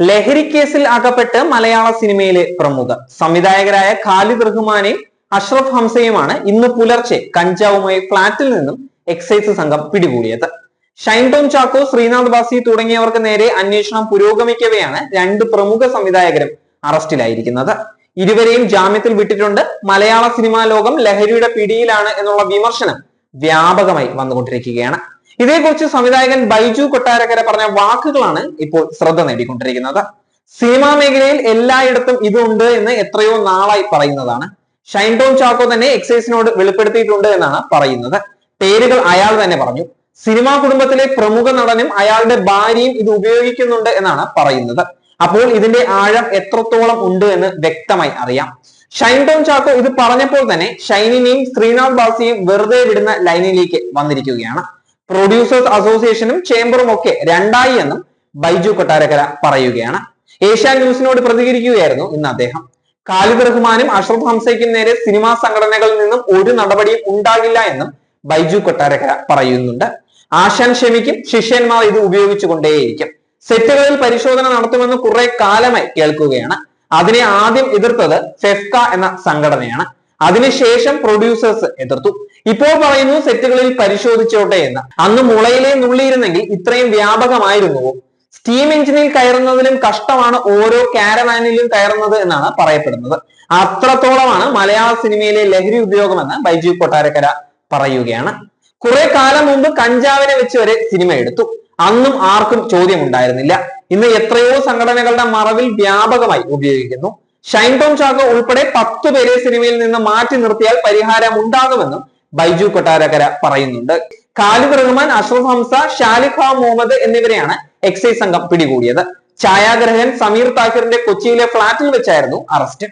ലഹരി കേസിൽ അകപ്പെട്ട് മലയാള സിനിമയിലെ പ്രമുഖ സംവിധായകരായ ഖാലിദ് റഹ്മാനെയും അഷ്റഫ് ഹംസയുമാണ് ഇന്ന് പുലർച്ചെ കഞ്ചാവുമായി ഫ്ളാറ്റിൽ നിന്നും എക്സൈസ് സംഘം പിടികൂടിയത്. ഷൈൻ ടോം ചാക്കോ ശ്രീനാഥ് ബാസി തുടങ്ങിയവർക്ക് നേരെ അന്വേഷണം പുരോഗമിക്കവെയാണ് രണ്ട് പ്രമുഖ സംവിധായകരും അറസ്റ്റിലായിരിക്കുന്നത്. ഇരുവരെയും ജാമ്യത്തിൽ വിട്ടിട്ടുണ്ട്. മലയാള സിനിമാ ലോകം ലഹരിയുടെ പിടിയിലാണ് എന്നുള്ള വിമർശനം വ്യാപകമായി വന്നുകൊണ്ടിരിക്കുകയാണ്. ഇതേക്കുറിച്ച് സംവിധായകൻ ബൈജു കൊട്ടാരക്കര പറഞ്ഞ വാക്കുകളാണ് ഇപ്പോൾ ശ്രദ്ധ നേടിക്കൊണ്ടിരിക്കുന്നത്. സിനിമാ മേഖലയിൽ എല്ലായിടത്തും ഇതുണ്ട് എന്ന് എത്രയോ നാളായി പറയുന്നതാണ്. ഷൈൻ ടോം ചാക്കോ തന്നെ എക്സൈസിനോട് വെളിപ്പെടുത്തിയിട്ടുണ്ട് എന്നാണ് പറയുന്നത്. പേരുകൾ അയാൾ തന്നെ പറഞ്ഞു. സിനിമാ കുടുംബത്തിലെ പ്രമുഖ നടനും അയാളുടെ ഭാര്യയും ഇത് ഉപയോഗിക്കുന്നുണ്ട് എന്നാണ് പറയുന്നത്. അപ്പോൾ ഇതിന്റെ ആഴം എത്രത്തോളം ഉണ്ട് എന്ന് വ്യക്തമായി അറിയാം. ഷൈൻ ടോം ചാക്കോ ഇത് പറഞ്ഞപ്പോൾ തന്നെ ഷൈനിനെയും ശ്രീനാഥ് ബാസിയെയും വെറുതെ വിടുന്ന ലൈനിലേക്ക് വന്നിരിക്കുകയാണ്. പ്രൊഡ്യൂസേഴ്സ് അസോസിയേഷനും ചേംബറും ഒക്കെ രണ്ടായി എന്നും ബൈജു കൊട്ടാരക്കര പറയുകയാണ്. ഏഷ്യ ന്യൂസിനോട് പ്രതികരിക്കുകയായിരുന്നു ഇന്ന് അദ്ദേഹം. ഖാലിദ് റഹ്മാനും അഷ്റഫ് ഹംസയ്ക്കും നേരെ സിനിമാ സംഘടനകളിൽ നിന്നും ഒരു നടപടിയും ഉണ്ടാകില്ല എന്നും ബൈജു കൊട്ടാരക്കര പറയുന്നുണ്ട്. ആശാൻ ഷെമിക്കും ശിഷ്യന്മാർ ഇത് ഉപയോഗിച്ചുകൊണ്ടേയിരിക്കും. സെറ്റുകളിൽ പരിശോധന നടത്തുമെന്ന് കുറെ കാലമായി കേൾക്കുകയാണ്. അതിനെ ആദ്യം എതിർത്തത് ഫെഫ്ക എന്ന സംഘടനയാണ്. അതിനുശേഷം പ്രൊഡ്യൂസേഴ്സ് എതിർത്തു. ഇപ്പോൾ പറയുന്നു സെറ്റുകളിൽ പരിശോധിച്ചോട്ടെ എന്ന്. അന്ന് മുളയിലെ നുള്ളിയിരുന്നെങ്കിൽ ഇത്രയും വ്യാപകമായിരുന്നുവോ സ്റ്റീം എഞ്ചിനിൽ കയറുന്നതിലും കഷ്ടമാണ് ഓരോ കാരവാനിലും കയറുന്നത് എന്നാണ് പറയപ്പെടുന്നത്. അത്രത്തോളമാണ് മലയാള സിനിമയിലെ ലഹരി ഉപയോഗമെന്ന് ബൈജു കൊട്ടാരക്കര പറയുകയാണ്. കുറെ കാലം മുമ്പ് കഞ്ചാവിനെ വെച്ച് വരെ സിനിമ എടുത്തു. അന്നും ആർക്കും ചോദ്യമുണ്ടായിരുന്നില്ല. ഇന്ന് എത്രയോ സംഘടനകളുടെ മറവിൽ വ്യാപകമായി ഉപയോഗിക്കുന്നു. ഷൈൻ ടോം ചാക്കോ ഉൾപ്പെടെ പത്തു പേരെ സിനിമയിൽ നിന്ന് മാറ്റി നിർത്തിയാൽ പരിഹാരം ഉണ്ടാകുമെന്നും ബൈജു കൊട്ടാരക്കര പറയുന്നുണ്ട്. ഖാലിദ് റഹ്മാൻ അഷ്റഫ് ഹംസ ഷാലിഖ മുഹമ്മദ് എന്നിവരെയാണ് എക്സൈസ് സംഘം പിടികൂടിയത്. ഛായാഗ്രഹകൻ സമീർ താഹിറിന്റെ കൊച്ചിയിലെ ഫ്ളാറ്റിൽ വെച്ചായിരുന്നു അറസ്റ്റ്